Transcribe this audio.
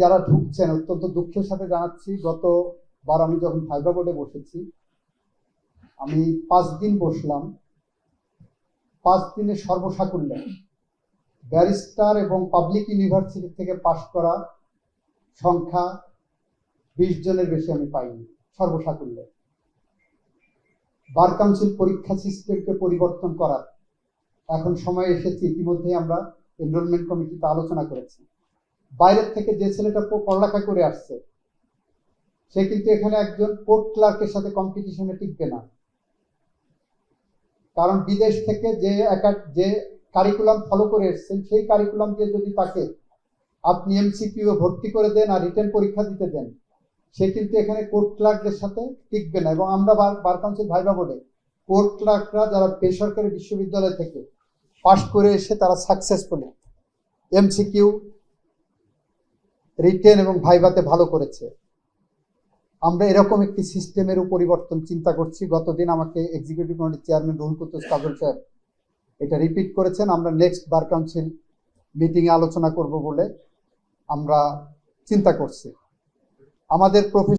যারা ঢুকছেন, অত্যন্ত দুঃখের সাথে জানাচ্ছি গতবার আমি যখন ফাইবা বোর্ডে বসেছি, আমি পাঁচ দিন বসলাম। পাঁচ দিনে সর্বসাকুল্যে ব্যারিস্টার এবং পাবলিক ইউনিভার্সিটি থেকে পাশ করা সংখ্যা বিশ জনের বেশি আমি পাইনি, সর্বসাকুল্যে। বার কাউন্সিল পরীক্ষা সিস্টেমকে পরিবর্তন করার এখন সময় এসেছে ইতিমধ্যে আমরা এনরোলমেন্ট কমিটিতে আলোচনা করেছি। বাইরের থেকে যে ছেলেটা পড়ালেখা করে আসছে, সে কিন্তু এখানে একজন কোর্ট ক্লার্কের সাথে কম্পিটিশনে টিকবে না। কারণ বিদেশ থেকে যে একা- যে কারিকুলাম ফলো করে এসেছেন, সেই কারিকুলাম দিয়ে যদি তাকে আপনি এমসিকিউ ভর্তি করে দেন আর রিটেন পরীক্ষা দিতে দেন, সে কিন্তু এখানে কোর্ট ক্লার্কদের সাথে টিকবে না। এবং আমরা বার বার কাউন্সিল ভাইবা বোর্ডে কোর্ট ক্লার্করা যারা বেসরকারি বিশ্ববিদ্যালয় থেকে পাশ করে এসে তারা সাকসেসফুলি এমসিকিউ রিটেন এবং ভাইভাতে ভালো করেছে। আমরা এরকম একটি সিস্টেমের পরিবর্তন চিন্তা করছি। গতদিন আমাকে এক্সিকিউটিভ কমিটির চেয়ারম্যান রুহুল কুতুস কাজল সাহেব এটা রিপিট করেছেন। আমরা নেক্সট বার কাউন্সিল মিটিংয়ে আলোচনা করব বলে আমরা চিন্তা করছি। আমাদের প্রফেশন